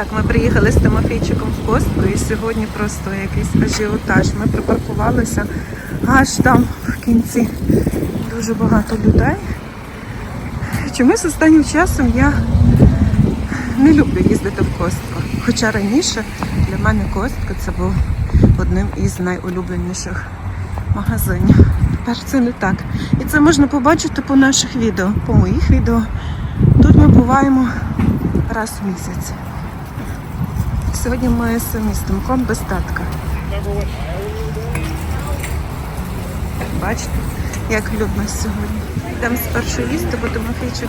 Так, ми приїхали з Тимофійчиком в Костку і сьогодні просто якийсь ажіотаж. Ми припаркувалися аж там в кінці. Дуже багато людей. Чомусь останнім часом я не люблю їздити в Костку. Хоча раніше для мене Костка це був одним із найулюбленіших магазинів. Тепер це не так. І це можна побачити по наших відео, по моїх відео. Тут ми буваємо раз в місяць. Сьогодні ми самі з без татка. Бачите, як людно сьогодні. Йдемо спершу їсти, бо Тимофійчик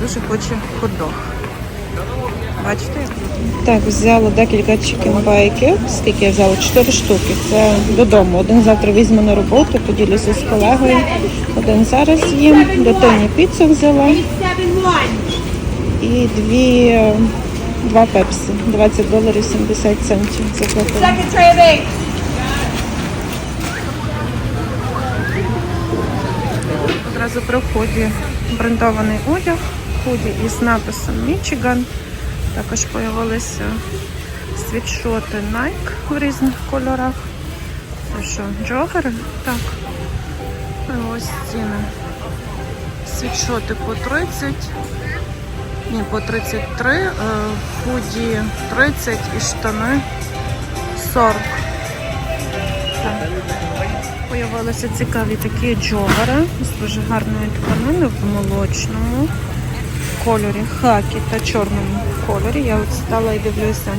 дуже хоче ходох. Бачите? Так, взяла декілька чікенбайків. Скільки я взяла? Чотири штуки. Це додому. Один завтра візьму на роботу, поділюся з колегою. Один зараз їм. Дитині піцу взяла. І дві, е, два пепсі. 20 доларів 70 центів. Eight. Одразу при вході брендований одяг, худі із написом Мічиган. Також з'явилися світшоти Nike в різних кольорах. Це що, джогери? Так. І ось ціни. Світшоти по 30. Ні, по 33, е, худі 30 і штани 40. Так. Появилися цікаві такі джогери з дуже гарної тканини в молочному кольорі, хакі та чорному кольорі. Я от стала і дивлюся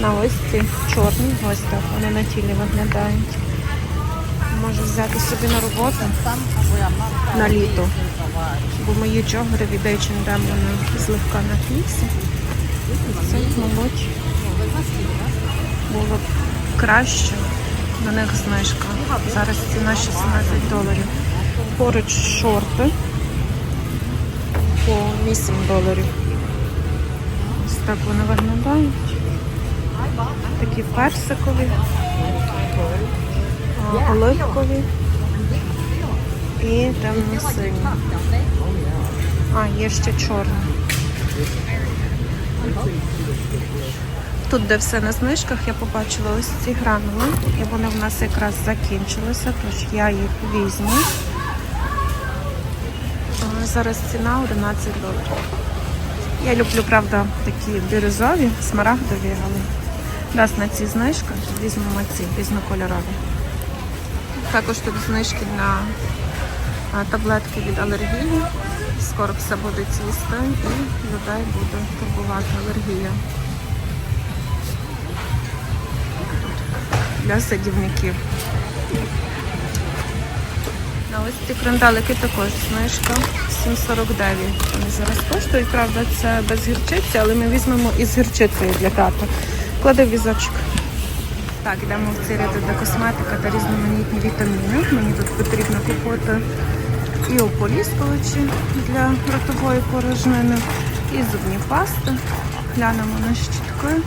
на ось ці чорні, ось так вони на тілі виглядають. Можу взяти собі на роботу на літо. Бо мої джогери від H&M вони злегка на флісі. Це, мабуть, було б краще. На них знижка. Зараз ціна 16 доларів. Поруч шорти по 8 доларів. Ось так вони виглядають. Такі персикові, оливкові і темно-сині. А, є ще чорні. Тут, де все на знижках, я побачила ось ці гранули, і вони в нас якраз закінчилися, тож я їх візьму. Зараз ціна 11 доларів. Я люблю, правда, такі бірюзові, смарагдові, але раз на ці знижки, візьмемо ці різнокольорові. Також тут знижки на таблетки від алергії. Скоро все буде цвісти і людей буде турбувати алергія. для садівників. На ось ці крандалики також знижка 7,49. Вони зараз коштують, правда, це без гірчиці, але ми візьмемо із гірчицею для тата. Клади візочок. Так, йдемо в ці ряди для косметика та різноманітні вітаміни. Мені тут потрібно купити і ополіскувачі для ротової порожнини, і зубні пасти. Глянемо на щітки.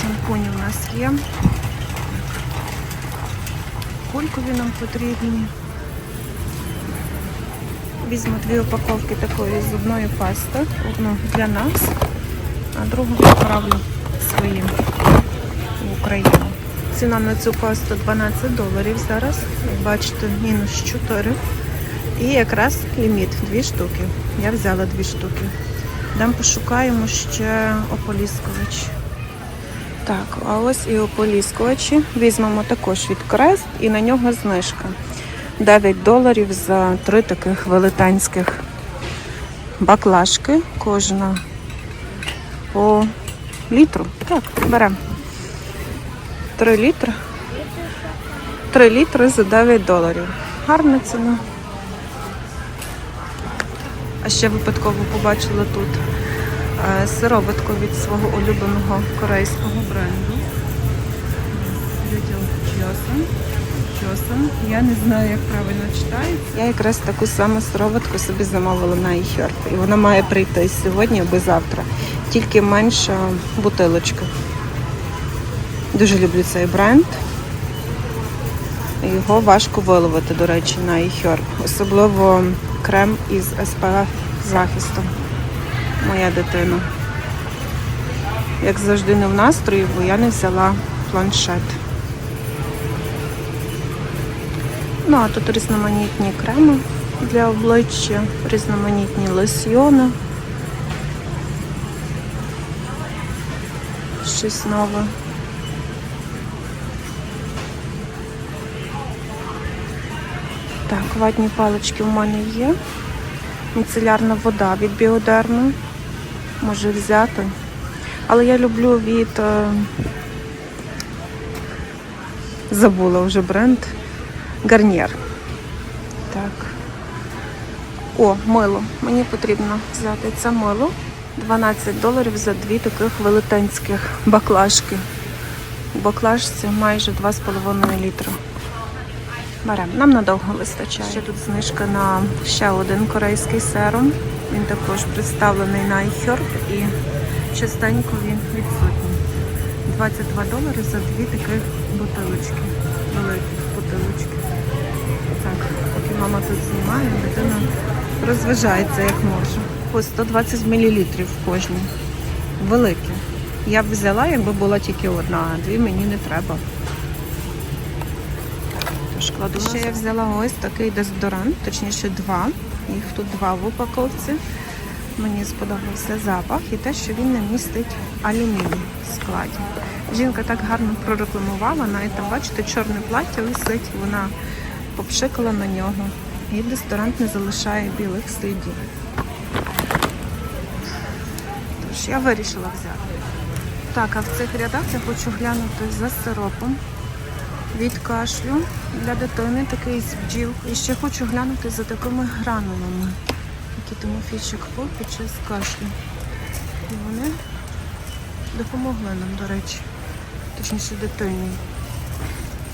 Шампуні у нас є. Кулькові нам потрібні. Візьму дві упаковки такої зубної пасти. Одну для нас, а другу відправлю своїм в Україну. Ціна на цю пасту 12 доларів зараз. Як бачите, мінус 4. І якраз ліміт дві штуки. Я взяла дві штуки. Дам пошукаємо ще ополіскувач. Так, а ось і ополіскувачі. Візьмемо також від Крест і на нього знижка. 9 доларів за три таких велетенських баклажки. Кожна по літру. Так, беремо. 3 літри. 3 літри за 9 доларів. Гарна ціна. А ще випадково побачила тут е, сироватку від свого улюбленого корейського бренду. Я не знаю, як правильно читається. Я якраз таку саму сироватку собі замовила на iHerb. І вона має прийти сьогодні або завтра. Тільки менша бутилочка. Дуже люблю цей бренд. Його важко виловити, до речі, на iHerb. Особливо крем із SPF захистом. Моя дитина як завжди, не в настрої, бо я не взяла планшет. Ну, а тут різноманітні креми для обличчя, різноманітні лосьйони. Щось нове. Так, ватні палички у мене є. Міцелярна вода від біодерми. Може взяти. Але я люблю від. е, Забула вже бренд. Гарнір. Так. О, мило. Мені потрібно взяти це мило. 12 доларів за дві таких велетенських баклажки. У баклажці майже 2,5 літра. Беремо. Нам надовго вистачає. Ще тут знижка на ще один корейський серум. Він також представлений на iHerb і частенько він відсутній. 22 долари за дві таких бутилочки. Великі бутилочки. Так, поки мама тут знімає, дитина розважається як може. По 120 мл в кожній. Великі. Я б взяла, якби була тільки одна, а дві мені не треба. Тож кладу. Ще я взяла ось такий дезодорант, точніше два. Їх тут два в упаковці. Мені сподобався запах і те, що він не містить алюміній в складі. Жінка так гарно прорекламувала, навіть там, бачите, чорне плаття висить, вона попшикала на нього. І дезодорант не залишає білих слідів. Тож я вирішила взяти. Так, а в цих рядах я хочу глянути за сиропом від кашлю для дитини такий з бджіл. І ще хочу глянути за такими гранулами, які Тимофійчик пив під час кашлю. І вони допомогли нам, до речі, точніше дитині.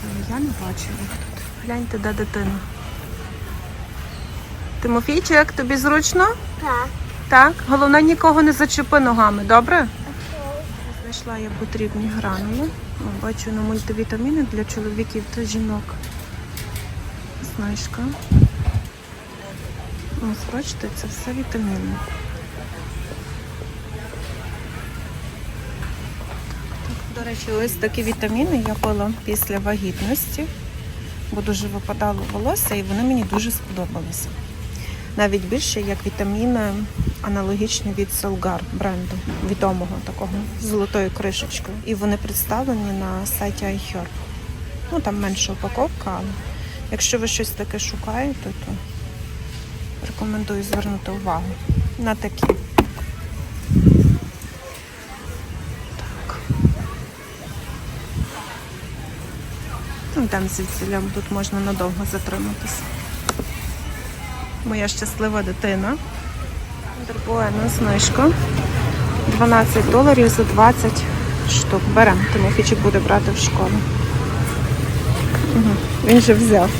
Але я не бачу їх тут. Гляньте, де дитина. Тимофійчик, тобі зручно? Так. Так. Головне нікого не зачепи ногами, добре? Знайшла я потрібні гранули. Бачу на мультивітаміни для чоловіків та жінок. Знайшка. Ось, бачите, це все вітаміни. До речі, ось такі вітаміни я пила після вагітності, бо дуже випадало волосся і вони мені дуже сподобалися. Навіть більше як вітаміни аналогічні від Solgar бренду, відомого такого золотою кришечкою. І вони представлені на сайті iHerb. Ну там менша упаковка, але якщо ви щось таке шукаєте, то рекомендую звернути увагу на такі. Ну, там звідси тут можна надовго затриматися. Моя щаслива дитина. Дербуена знижка. 12 доларів за 20 штук. Беремо. Тимофійчик буде брати в школу. Угу. Він же взяв.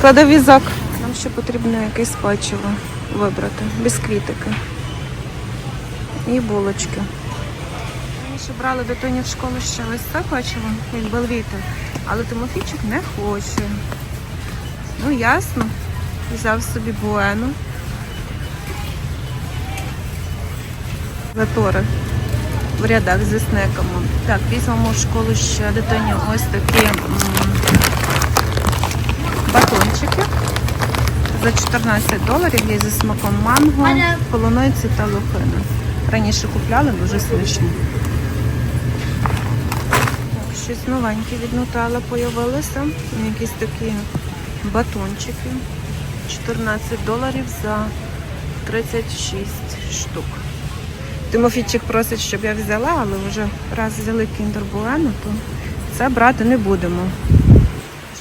Кладе візок. Нам ще потрібно якесь печиво вибрати. Бісквітики. І булочки. Ми ще брали дитині в школу ще ось це печиво від Белвіти. Але Тимофійчик не хоче. Ну, ясно. Взяв собі буену. Затори в рядах зі снеками. Так, візьмемо в школу ще дитині ось такі м, батончики. За 14 доларів є зі смаком манго, полуниці та лохини. Раніше купляли дуже смачні. Так, щось новеньке від Нутелла появилося. Якісь такі батончики. 14 доларів за 36 штук. Тимофійчик просить, щоб я взяла, але вже раз взяли Kinder Bueno, то це брати не будемо.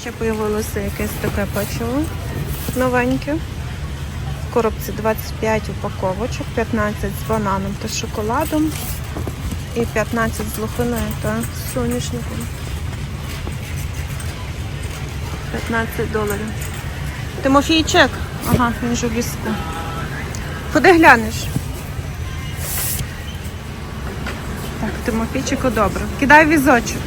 Ще появилося якесь таке печиво новеньке. В коробці 25 упаковочок, 15 з бананом та шоколадом і 15 з лохиною та соняшником. 15 доларів. Тимофійчик. Ага, він же в ліску. Куди глянеш? Так, Тимофійчику добре. Кидай візочок.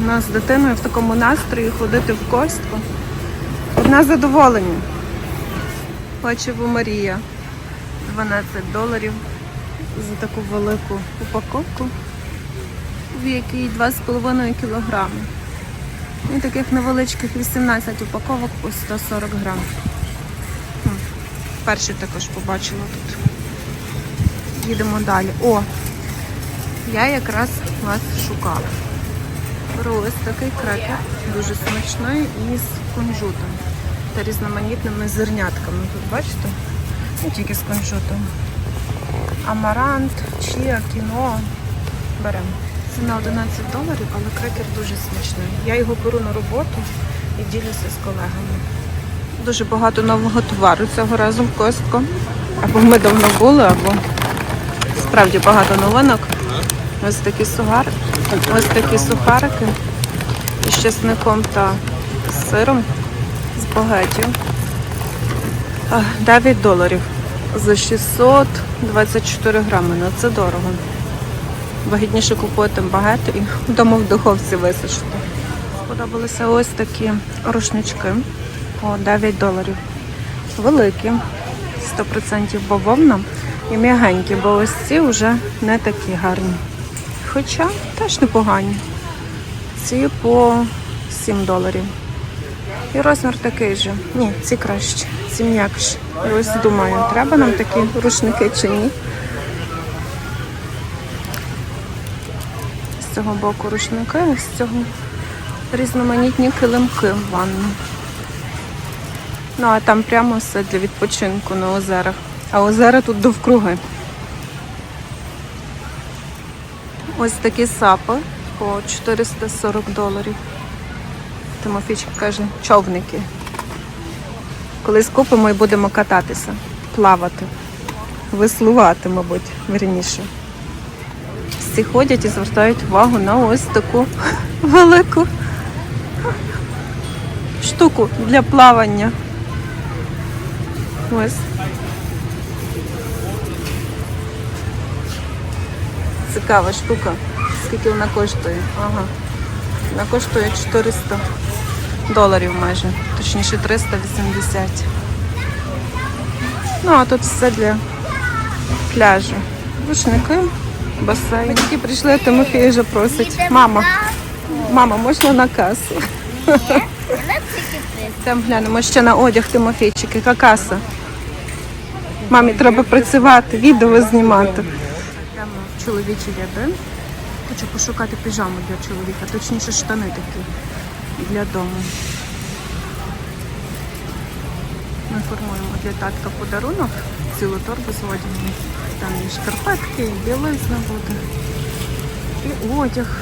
У нас з дитиною в такому настрої ходити в костку. Одне задоволення. Печиво Марія. 12 доларів за таку велику упаковку, в якій 2,5 кілограми. І таких невеличких 18 упаковок по 140 грам. Хм, Перший також побачила тут. Їдемо далі. О! Я якраз вас шукала. Ось такий крекер, дуже смачний із кунжутом та різноманітними зернятками. Тут бачите? Не тільки з кунжутом. Амарант, чия, кіно. Беремо. Це на 11 доларів, але крекер дуже смачний. Я його беру на роботу і ділюся з колегами. Дуже багато нового товару цього разу в Костко. Або ми давно були, або справді багато новинок. Ось такі сугар, ось такі сухарики із чесником та сиром з багаттю. А, 9 доларів за 624 грами. Ну це дорого. Вигідніше купувати багато і вдома в духовці висушити. Сподобалися ось такі рушнички по 9 доларів. Великі, 100% бавовна і м'ягенькі, бо ось ці вже не такі гарні. Хоча теж непогані. Ці по 7 доларів. І розмір такий же. Ні, ці краще, ці м'якші. І ось думаю, треба нам такі рушники чи ні. З цього боку рушники, а з цього різноманітні килимки в ванну. Ну, а там прямо все для відпочинку на озерах. А озера тут довкруги. Ось такі сапи по 440 доларів. Тимофійчик каже, човники. Колись купимо і будемо кататися, плавати, веслувати, мабуть, верніше. Всі ходять і звертають увагу на ось таку велику штуку для плавання. Ось. Цікава штука. Скільки вона коштує? Ага. Вона коштує 400 доларів майже, точніше 380. Ну, а тут все для пляжу. Рушники, басейн. Ми тільки прийшли, а Тимофій вже просить. Мама, мама, можна на касу? Там глянемо ще на одяг Тимофійчик, яка каса. Мамі треба працювати, відео знімати. Прямо чоловічі ряди. Хочу пошукати піжаму для чоловіка, точніше штани такі для дому. Ми формуємо для татка подарунок, цілу торбу одягом. Там і шкарпетки, і білизна буде, і одяг.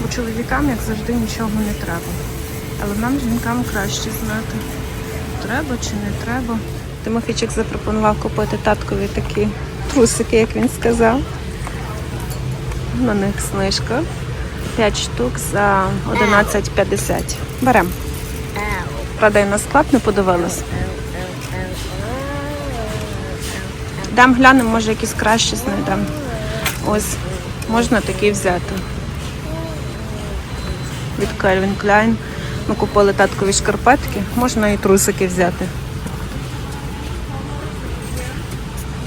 Бо чоловікам, як завжди, нічого не треба. Але нам, жінкам, краще знати, треба чи не треба. Тимофійчик запропонував купити таткові такі трусики, як він сказав. На них знижка. 5 штук за 11,50. Беремо. Правда, я на склад не подивилась. Дам глянемо, може якісь кращі знайдемо. Ось, можна такий взяти. Від Calvin Klein. Ми купили таткові шкарпетки, можна і трусики взяти.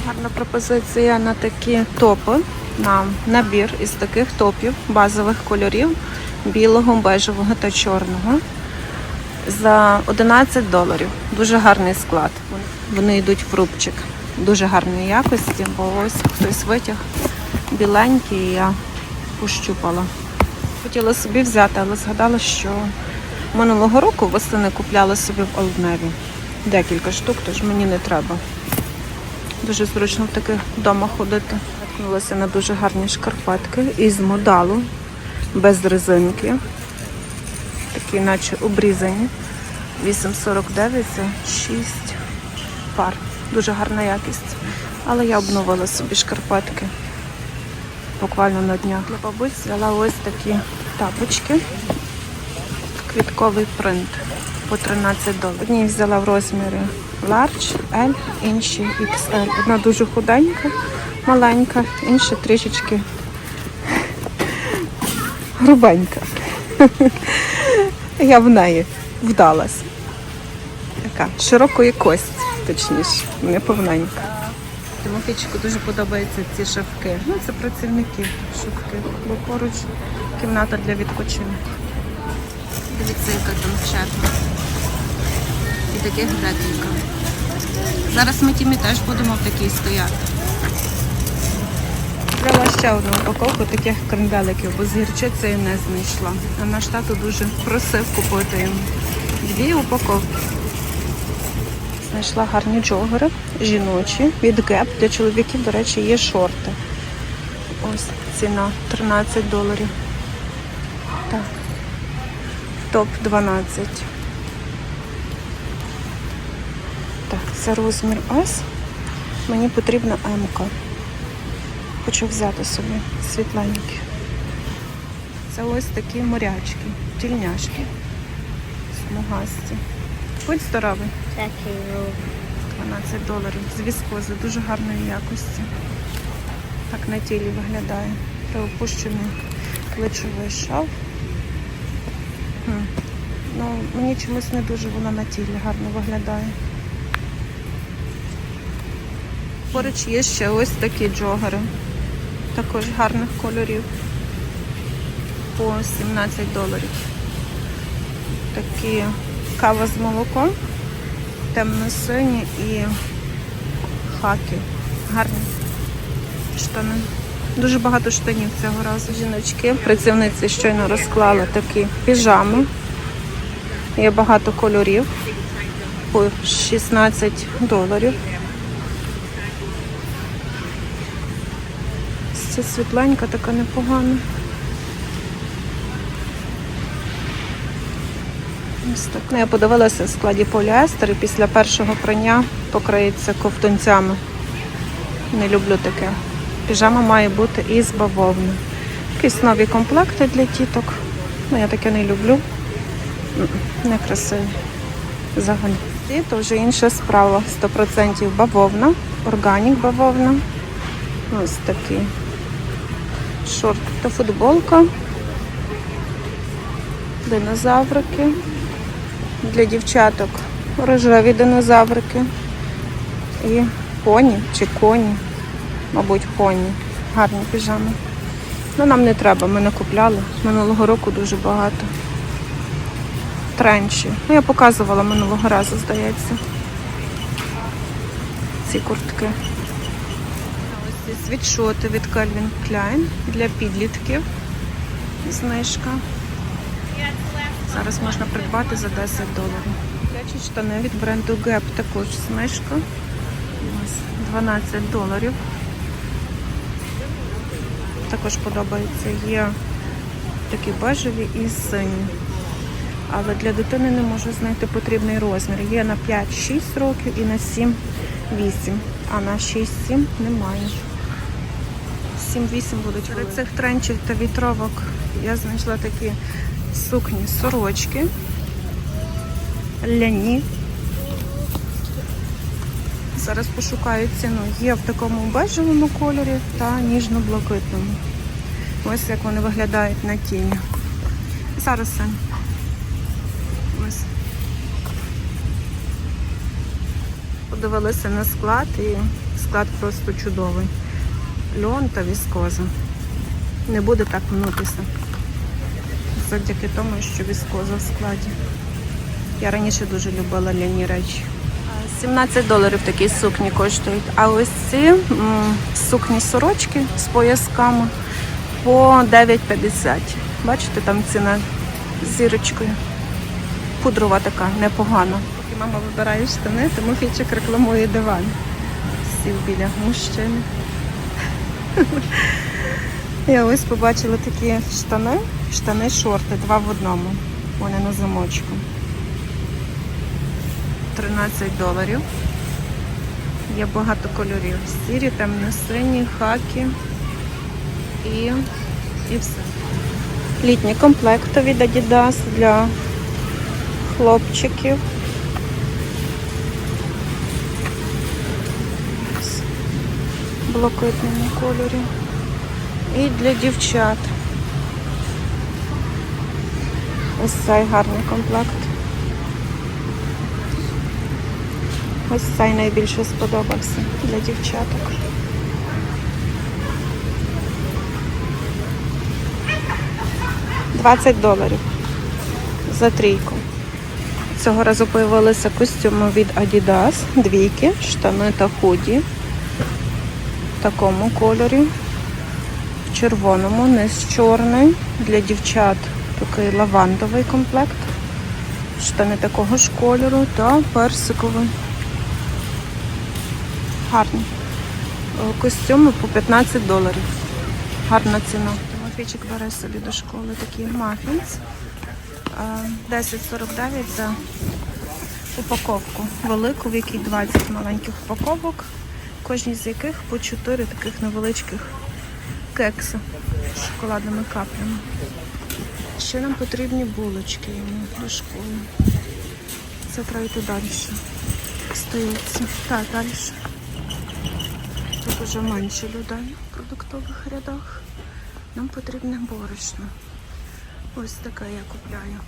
Гарна пропозиція на такі топи, на набір із таких топів базових кольорів білого, бежевого та чорного за 11 доларів. Дуже гарний склад. Вони йдуть в рубчик. Дуже гарної якості, бо ось хтось витяг біленький, і я пощупала. Хотіла собі взяти, але згадала, що минулого року восени купляла собі в Олдневі. Декілька штук, тож мені не треба. Дуже зручно в таких вдома ходити. Наткнулася на дуже гарні шкарпетки із модалу, без резинки. Такі наче обрізані. 8,49 за 6 пар. Дуже гарна якість. Але я обновила собі шкарпетки буквально на днях. Для бабусь взяла ось такі тапочки. Квітковий принт по 13 доларів. Одні взяла в розмірі large, L, інші XL. Одна дуже худенька, маленька, інша трішечки грубенька. Я в неї вдалась. Така широкої кості, точніше, не повненька. Тимофійчику дуже подобаються ці шавки. Ну, це працівники шавки. Бо поруч кімната для відпочинку. Дивіться, яка там черга. І таких декілька. Зараз ми тімі теж будемо в такій стояти. Взяла ще одну упаковку таких кренделиків, бо з гірчицею не знайшла. А наш тато дуже просив купити їм. Дві упаковки. Знайшла гарні джогери, жіночі, від Gap. Для чоловіків, до речі, є шорти. Ось ціна 13 доларів. Так. Топ 12. Так, це розмір S. Мені потрібна М-ка. Хочу взяти собі світленькі. Це ось такі морячки, тільняшки. Смугасті. Будь здоровий. Такий ров. 12 доларів з віскози, дуже гарної якості. Так на тілі виглядає. Приопущений плечовий шов. Ну, мені чомусь не дуже вона на тілі гарно виглядає. Поруч є ще ось такі джогери. Також гарних кольорів. По 17 доларів. Такі кава з молоком темно-сині і хаки. Гарні штани. Дуже багато штанів цього разу. Жіночки, працівниці щойно розклали такі піжами. Є багато кольорів по 16 доларів. Це світленька, така непогана. Ось так. Ну, я подивилася в складі поліестер і після першого прання покриється ковтунцями. Не люблю таке. Піжама має бути із бавовни. Якісь нові комплекти для тіток. Ну, я таке не люблю. Некрасиві. Взагалі. І то вже інша справа. 100% бавовна, органік бавовна. Ось такий шорт та футболка. Динозаврики. Для дівчаток рожеві динозаврики. І поні чи коні. Мабуть, поні. Гарні піжами. Ну нам не треба, ми не купляли. Минулого року дуже багато. Тренчі. Ну, я показувала минулого разу, здається. Ці куртки. Ось ці світшоти від Calvin Klein для підлітків. Знижка. Зараз можна придбати за 10 доларів. Дитячі штани від бренду Gap також. Ось 12 доларів. Також подобається. Є такі бежеві і сині. Але для дитини не можу знайти потрібний розмір. Є на 5-6 років і на 7-8. А на 6-7 немає. 7-8 будуть. Серед цих тренчів та вітровок я знайшла такі сукні, сорочки, ляні. Зараз пошукаю ціну. Є в такому бежевому кольорі та ніжно-блакитному. Ось як вони виглядають на тіні. Зараз. Ось. Подивилися на склад і склад просто чудовий. Льон та віскоза. Не буде так мнутися завдяки тому, що віскоза в складі. Я раніше дуже любила ляні речі. 17 доларів такі сукні коштують. А ось ці сукні сорочки з поясками по 9,50. Бачите, там ціна з зірочкою. Пудрова така, непогана. Поки мама вибирає штани, Тимофійчик рекламує диван. Сів біля мужчини. Я ось побачила такі штани, штани-шорти, два в одному. Вони на замочку. 13 доларів. Є багато кольорів. Сірі, темно-сині, хакі і, і все. Літні комплекти від Adidas для хлопчиків. Блакитному кольорі. І для дівчат. Ось цей гарний комплект. Ось цей найбільше сподобався для дівчаток. Двадцять доларів за трійку. Цього разу появилися костюми від Adidas, двійки, штани та худі. В такому кольорі. В червоному, низ чорний. Для дівчат такий лавандовий комплект. Штани такого ж кольору та персиковий. Гарні. Е, Костюми по 15 доларів. Гарна ціна. Тимофійчик бере собі до школи такий мафінс. Е, 10,49 за упаковку. Велику, в якій 20 маленьких упаковок, кожній з яких по 4 таких невеличких кекси з шоколадними каплями. Ще нам потрібні булочки йому до школи. Це треба йти далі. Стоїться. Так, далі. Тут вже менше людей в продуктових рядах. Нам потрібне борошно. Ось таке я купляю.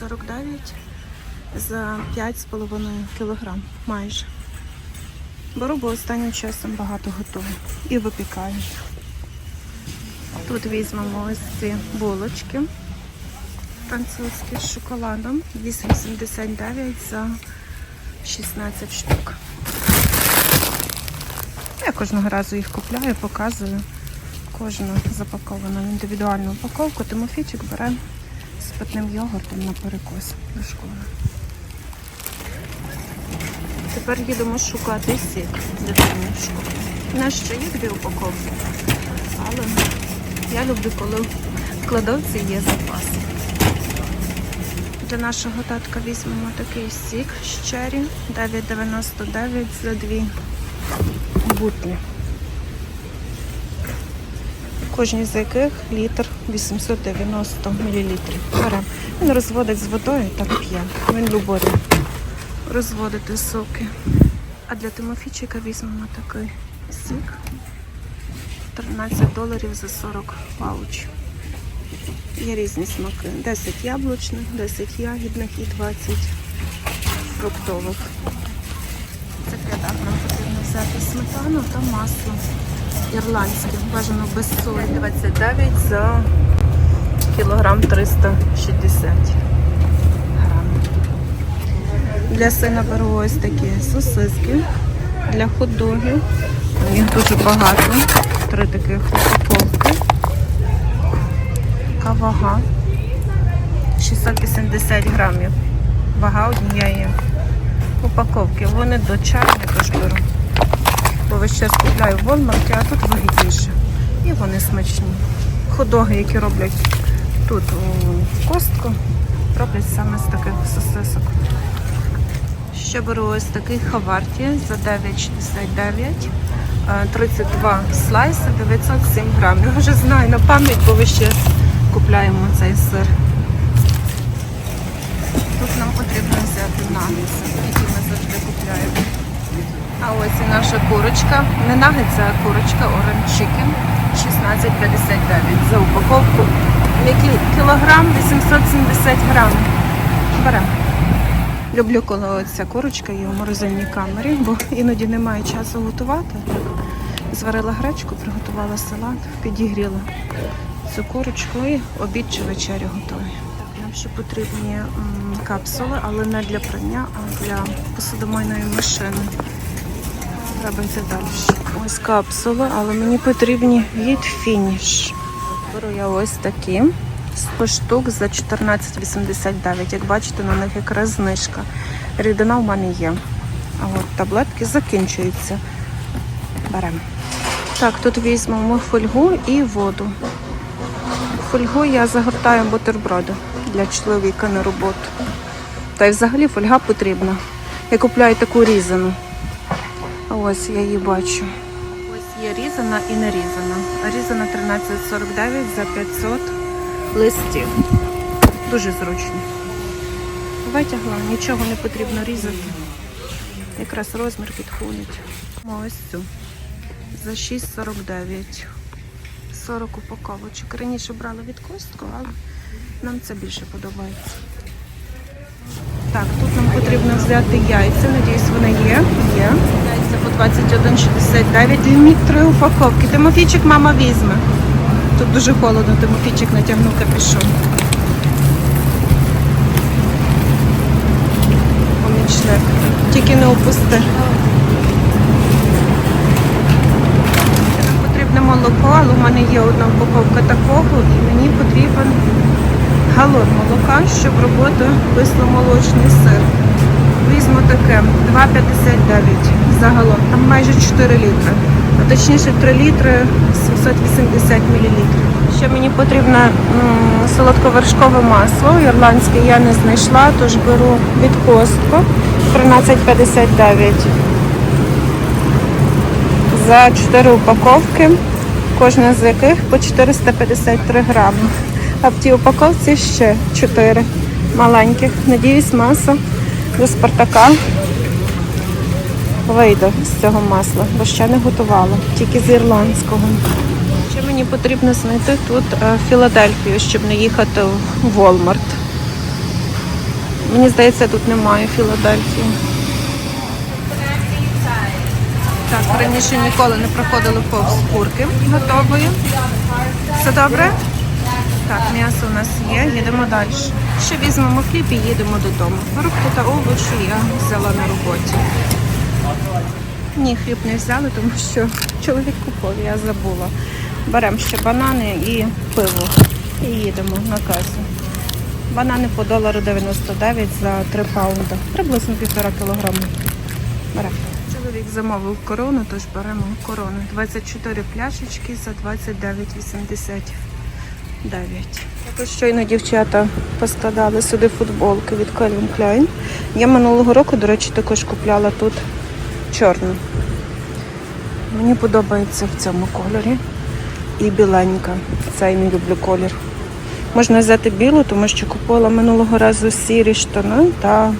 9,49 за 5,5 кг майже. Бо останнім часом багато готую. І випікаю. Тут візьмемо ось ці булочки французькі з шоколадом. 8,79 за 16 штук. Я кожного разу їх купляю, показую. Кожну запаковано в індивідуальну упаковку. Тимофійчик бере з питним йогуртом на перекус до школи. Тепер їдемо шукати сік для школі. У нас ще є дві упаковки, але я люблю, коли в кладовці є запас. Для нашого татка візьмемо такий сік з черрі 9,99 за дві бутлі. Кожній з яких літр 890 мл. Він розводить з водою так п'є. Він любить розводити соки. А для Тимофійчика візьмемо такий сік. 13 доларів за 40 пауч. Є різні смаки. 10 яблучних, 10 ягідних і 20 фруктових. Це рядах нам потрібно взяти сметану та масло ірландське, бажано без солі 29 за кілограм 360 грам. Для сина беру ось такі сосиски для хот-догів. Їх дуже багато. Три таких упаковки. Така вага. 680 грамів. Вага однієї упаковки. Вони до чаю також беру. Бо весь час купляю в Walmart, а тут вигідніше. І вони смачні. Ходоги, які роблять тут у костку, роблять саме з таких сосисок. Ще беру ось такий хаварті за 9,69. Е, 32 слайси, 907 грамів. Я вже знаю на пам'ять, бо весь час купляємо цей сир. Тут нам потрібно взяти нагетси, які ми завжди купляємо. А ось і наша курочка. Не нагетси, а курочка Orange Chicken 16,59 за упаковку. Кілограм 870 грамів. Беремо. Люблю, коли оця курочка є у морозильній камері, бо іноді немає часу готувати. Зварила гречку, приготувала салат, підігріла цю курочку і обід чи вечерю. Так, нам ще потрібні капсули, але не для прання, а для посудомийної машини. Треба йти далі. Ось капсули, але мені потрібні від фініш. Беру я ось такі. 100 штук за 14,89. Як бачите, на них якраз знижка. Рідина в мене є. От таблетки закінчуються. Беремо. Так, тут візьмемо фольгу і воду. Фольгу я загортаю бутерброди для чоловіка на роботу. Та й взагалі фольга потрібна. Я купляю таку різану. Ось я її бачу. Ось є різана і не різана. Різана 13,49 за 500 листів. Дуже зручно. Витягла, нічого не потрібно різати. Якраз розмір підходить. Ось цю. За 6,49. 40 упаковочок. Раніше брала від костку, але нам це більше подобається. Так, тут нам потрібно взяти яйця. Надіюсь, вони є. Є. Яйця по 21,69 ліміт три упаковки. Тимофійчик мама візьме. Тут дуже холодно, тому Тимофійчик натягнув капюшон. Помічник. Тільки не опусти. Нам потрібне молоко, але в мене є одна упаковка такого і мені потрібен галон молока, щоб робити кисломолочний сир. Візьму таке 2,59 за галон. Там майже 4 літри. А точніше 3 літри 780 мл. Ще мені потрібне м, солодковершкове масло. Ірландське я не знайшла, тож беру від Костко 13,59 за 4 упаковки, кожна з яких по 453 грами. А в тій упаковці ще 4 маленьких. Надіюсь, маса до Спартака вийде з цього масла, бо ще не готувала, тільки з ірландського. Потрібно знайти тут е, Філадельфію, щоб не їхати в Walmart. Мені здається, тут немає Філадельфії. Так, раніше ніколи не проходили повз курки готової. Все добре? Так, м'ясо у нас є, їдемо далі. Ще візьмемо хліб і їдемо додому. Фрукти та овочі я взяла на роботі. Ні, хліб не взяли, тому що чоловік купив, я забула. Беремо ще банани і пиво. І їдемо на касу. Банани по долару 99 за 3 паунда. Приблизно півтора кілограми. Беремо. Чоловік замовив корону, тож беремо корону. 24 пляшечки за 29,89. Також щойно дівчата поскладали сюди футболки від Calvin Klein. Я минулого року, до речі, також купляла тут чорну. Мені подобається в цьому кольорі. І біленька. Цей не люблю колір. Можна взяти білу, тому що купила минулого разу сірі штани та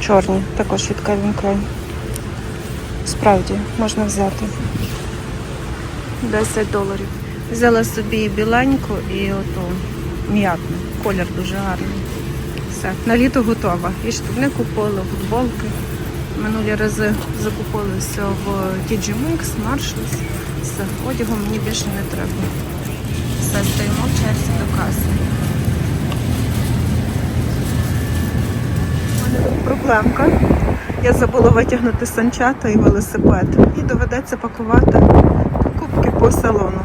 чорні, також від Calvin Klein. Справді, можна взяти. 10 доларів. Взяла собі біленьку і оту м'ятну. Колір дуже гарний. Все, на літо готова. І штани купила, футболки. Минулі рази закупилися в TG Maxx, Marshalls. Все, одягу мені більше не треба. Все, стоїмо в черзі до каси. У мене проблемка. Я забула витягнути санчата і велосипед. І доведеться пакувати покупки по салону.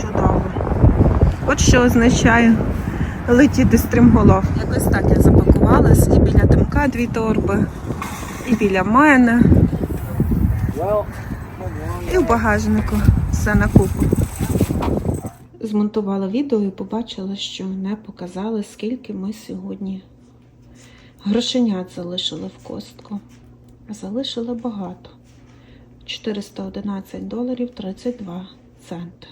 Чудово. От що означає летіти стрімголов. Якось так я запакувалась і біля тимка дві торби, і біля мене, і в багажнику все на купу. Змонтувала відео і побачила, що не показали, скільки ми сьогодні грошенят залишили в костку. Залишили багато. 411 доларів 32 центи.